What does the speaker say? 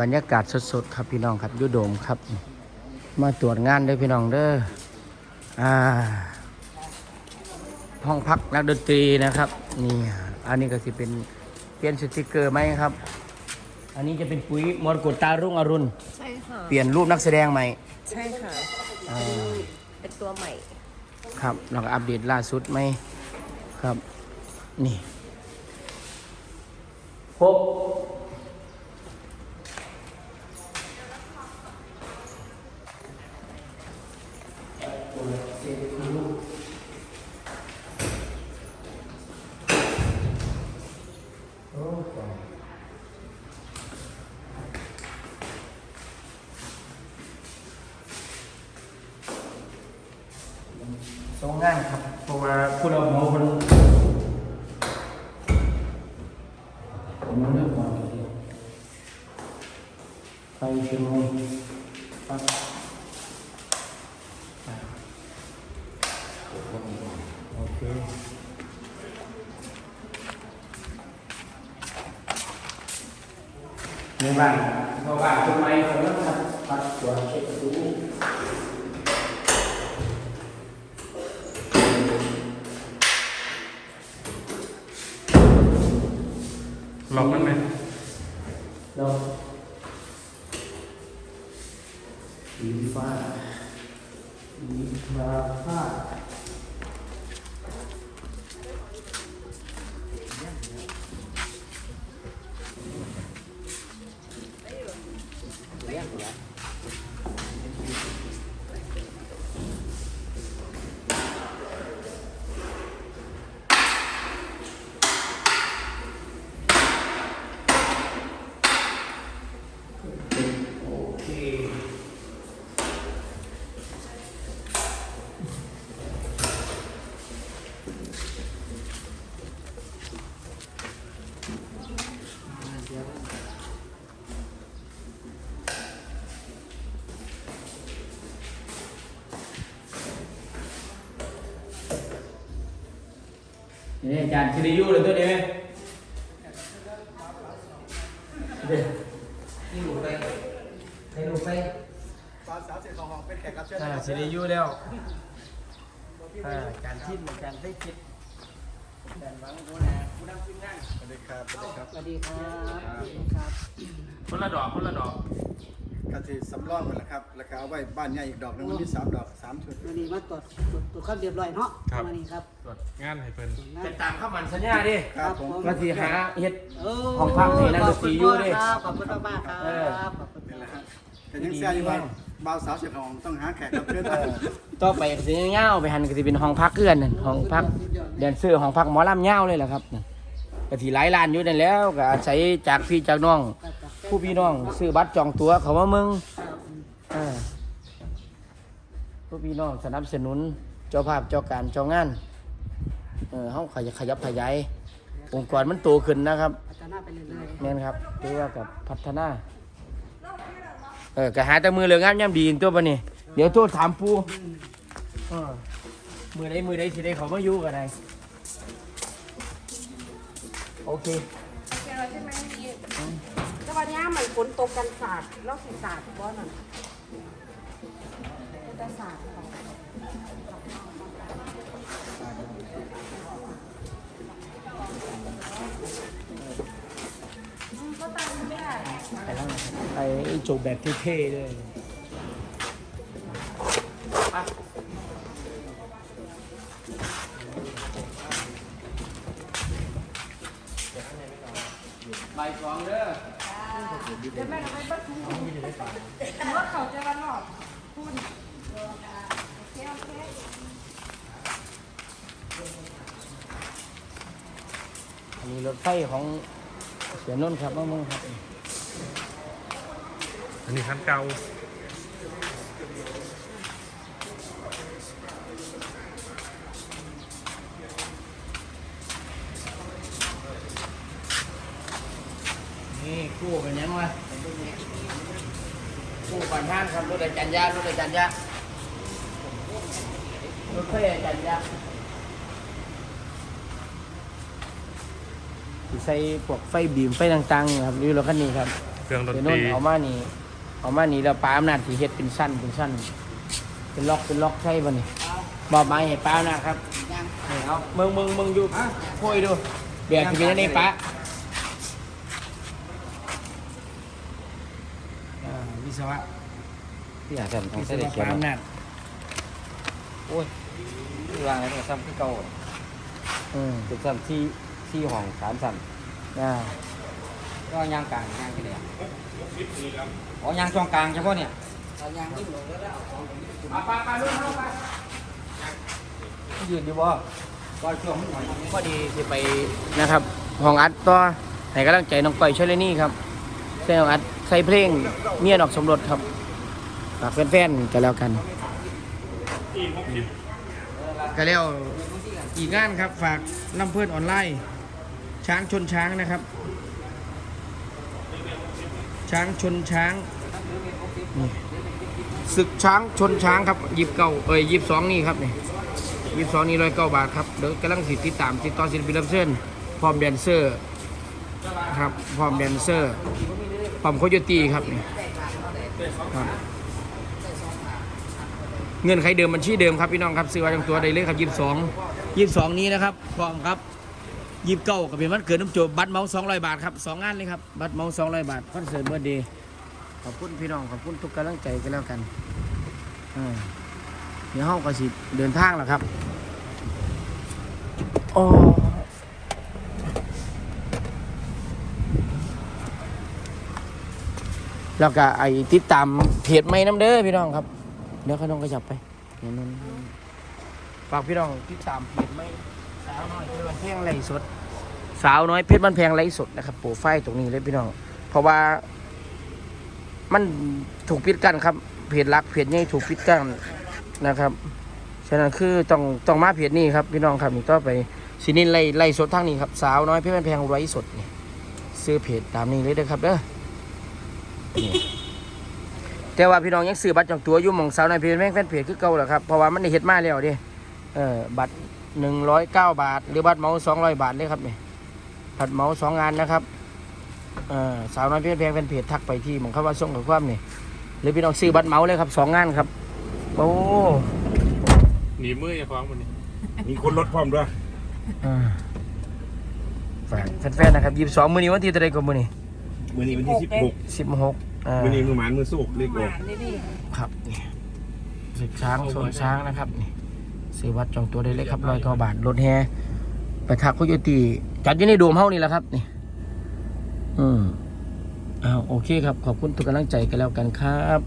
บรรยากาศสดๆครับพี่น้องครับอยุโดมครับ มาตรวจงานเด้อพี่น้องเด้ออ่าห้องพักนักดนตรีนะครับนี่อันนี้ก็สิเป็นเปลี่ยนสติกเกอร์ไหมครับ อันนี้จะเป็นปุ๋ยมรกตตารุ่งอรุณใช่ค่ะ เปลี่ยนรูปนักแสดงใหม่ใช่ค่ะ อ่าเป็นตัวใหม่ ครับเราก็อัปเดตล่าสุดไหมครับ นี่พบ สองงานครับ เพราะว่าผู้เราเหมาคนผมเลือกก่อนเลยไปเชียงใหม่ปั๊บโอเคในบ้านเพราะว่าทำไมผมต้องทำปัดตัวเช็ดประตู ล็อกมันไหมเราสีฟ้าสีฟ้าฟ้าโอเค นี่อาจารย์ชิริยุเลยตัวนี้ไหมเดี๋ยวนี่หลุดไปให้หลุดไปตอนสาวเสียงของห้องเป็นแขกรับเชิญอ่าสิริยุแล้วอ่าการทิศการได้คิดการวางผู้นาผู้นำทีมงานสวัสดีครับสวัสดีครับสวัสดีครับสวัสดีครับคนละดอกคนละดอก กะทิสำรองไปแล้วครับแล้วก็เอาไว้บ้านใหญ่อีกดอกหนึงวันที่สามดอกสามชุด วันนี้มาตรวจตรวจตรวจความเรียบร้อยเนาะวันนี้ครับตรวจงานให้เพิ่นเป็นตามข้ามันสัญญาดิครับผมว่าสิหาเฮ็ดเออของพักนี่นะขอบคุณดนตรีอยู่ดิมากครับขอบคุณมากๆครับเออ ขอบคุณนี่แหมาละกครับแต่ยังเสียอยู่ว่าบ่าวสาวเสียงของต้องหาแขกรับเชิญต่อไปก็สิเงาวไปหันก็สิเป็นห้องพักเกือนนั่นห้องพักแดนเซอร์ห้องพักหมอลำเงาวเลยแหละครับนั่นก็สิหลายล้านอยู่นั่นแล้วก็อาศัยจากพี่จากน้อง ผู้พี่น้องซื้อบัตรจองตั๋วเขามาเมืองเออผู้พี่น้องสนับสนุนเจ้าภาพเจ้าการเจ้างานเออเฮาขยับขยับขยายองค์กรมันโตขึ้นนะครับพัฒนาไปเรื่อยแม่นครับถือว่ากับพัฒนาเออก็หาแต่มือเหลืองามย่ำดีตัวปะนี่เดี๋ยวโทษถามปูเออมือใดมือใดสิได้เขามาอยู่กันไดโอเค แต่วันนี้มันฝนตกกันสาดแล้วสีสาดบ่นั่นจะสาดของก็ตามไม่ได้ไปแล้วนะครับไอ้โจบแบบเท่ๆเลยใบสองเด้อ เดี๋ยวแม่ทำไมบ้านทุ่งรถเขาจะวันหลอกคุณโอเคโอเคอันนี้รถไฟของเสียนนท์ครับมาเมืองครับ อันนี้คันเก่า นี่คู่เป็นยังไงคู่ก่อนท่านครับรถอาจารย์ยารถอาจารย์ยารถไฟอาจารย์ยาสิใส่พวกไฟบีมไฟต่างๆครับนี่รถคันนี้ครับเครื่องดนเดี๋ยวตโน่รีนเอามานี่เอามานี่แล้วป้าอำนาจสีเฮ็ดเป็นสั้นเป็นสั้นเป็นล็อกเป็นล็อกใช่ป่ะนี่มอบหมายให้ป้าอำนาจครับนี่เอามึงมึงมึงอยู่คุยดูเบียร์ที่เป็นอันนี้ป้าอ่าวิ ศวะที่อาจารย์ของวิศเสด็จวะเขียป้านอำนาจโอ้ยที่วางอะไรซ้ำที่เก่าอืมเป็นซ้ำที่ที่ห้องสามซ้อ่าำก็ยางกลางยางกี่เหลี่ยมอ๋อยางช่องกลางเฉพาะเนี่ยป้าป้าป้าลูกเข้าไปยืนอยู่บ่ก็ช่วงมันหน่อย พอดีจะไปนะครับห้องอัดต่อให้กำลังใจน้องก้อยเชลนี่ครับ ใส่น้องอัดใส่เพลงเมียดอกสมรสครับฝากแฟนๆกันแล้วกันก็แล้วอีกงานครับ ฝากน้ำเพื่อนออนไลน์ ช้างชนช้างนะครับ ช้างชนช้างศึกช้างชนช้างครับยิบเก้าเอ้ยยิบสองนี่ครับนี่ยิบสองนี่ร้อยเก้าบาทครับเดี๋ยวกำลังสิติดตามติดต่อศิลปินรับเชิญพร้อมแดนเซอร์ครับพร้อมแดนเซอร์ พร้อมโคโยตีครับนี่ครับเงื่อนไขเดิมบัญชีเดิมครับพี่น้องครับซื้อไว้ทั้งตัวได้เลยครับยี่สิบสองยี่สิบสองนี้นะครับพร้อมครับยี่สิบเก้ากับเป็นวันเกิดน้ำโจบัตรเมาสองร้อยบาทครับสองงานเลยครับบัตรเมาสองร้อยบาทคอนเสิร์ตเบอร์ดย์ขอบคุณพี่น้องขอบคุณทุกกำลังใจกันแล้วกันเดี๋ยวห้องก็สิเดินทางแล้วครับโอ้ แล้วก็ไอ้ติดตามเพจไม่น้ำเด้อพี่น้องครับ เดี๋ยวเขาต้องกระจับไปเดี๋ยวนั้นฝากพี่น้องติดตามเพจไม่สาวน้อยเพชรบันแพงไรสด สาวน้อยเพชรบันแพงไรสดนะครับโปรไฟล์ตรงนี้เลยพี่น้อง เพราะว่า มันถูกปิดกั้นครับเพจหลักเพจนี้ถูกปิดกั้นนะครับฉะนั้นคือต้องต้องมาเพจนี้ครับพี่น้องครับนี่ต่อไปสินินไล่ไล่สดทางนี้ครับสาวน้อยเพชรบ้านแพงไร้สดนี่ซื้อเพจตามนี้เลยเด้อครับเด้อ นี่แต่ว่าพี่น้องยังซื้อบัตรจองตัวอยู่หมองสาวน้อยเพชรบ้านแพงแฟนเพจคือเก่าแหละครับเพราะว่ามันได้เฮ็ดมาแล้วเดิเออบัตรหนึ่งร้อยเก้าบาท หรือบัตรเหมาสองร้อยบาทเลยครับนี่บัตรเหมาสองงานนะครับเออสาวน้อยเพชรบ้านแพงแฟนเพจทักไปที่หมองคำว่าส่งข้อความนี่หรือพี่น้องซื้อบัตรเหมาเลยครับสองงานครับโอ้หนีมืออย่าฟ้องมันนี่มีคนลดความด้วยอ่าฝากแฟนๆนะครับยี่สิบสองมือนี้วันที่เท่าไรก็มือนี้ มือนี้วันที่สิบหกสิบหกอ่ามือนี้มือหมานมือสุกเรียกออกครับนี่สิบช้างส่วนช้างนะครับนี่ซื้อวัดจองตัวได้เลยครับร้อยกว่าบาทรถแฮไปทักคุยตีจัดอยู่ในโดมเฮานี่แหละครับนี่ อืมอ้าวโอเคครับ ขอบคุณทุกกำลังใจกันแล้วกันครับ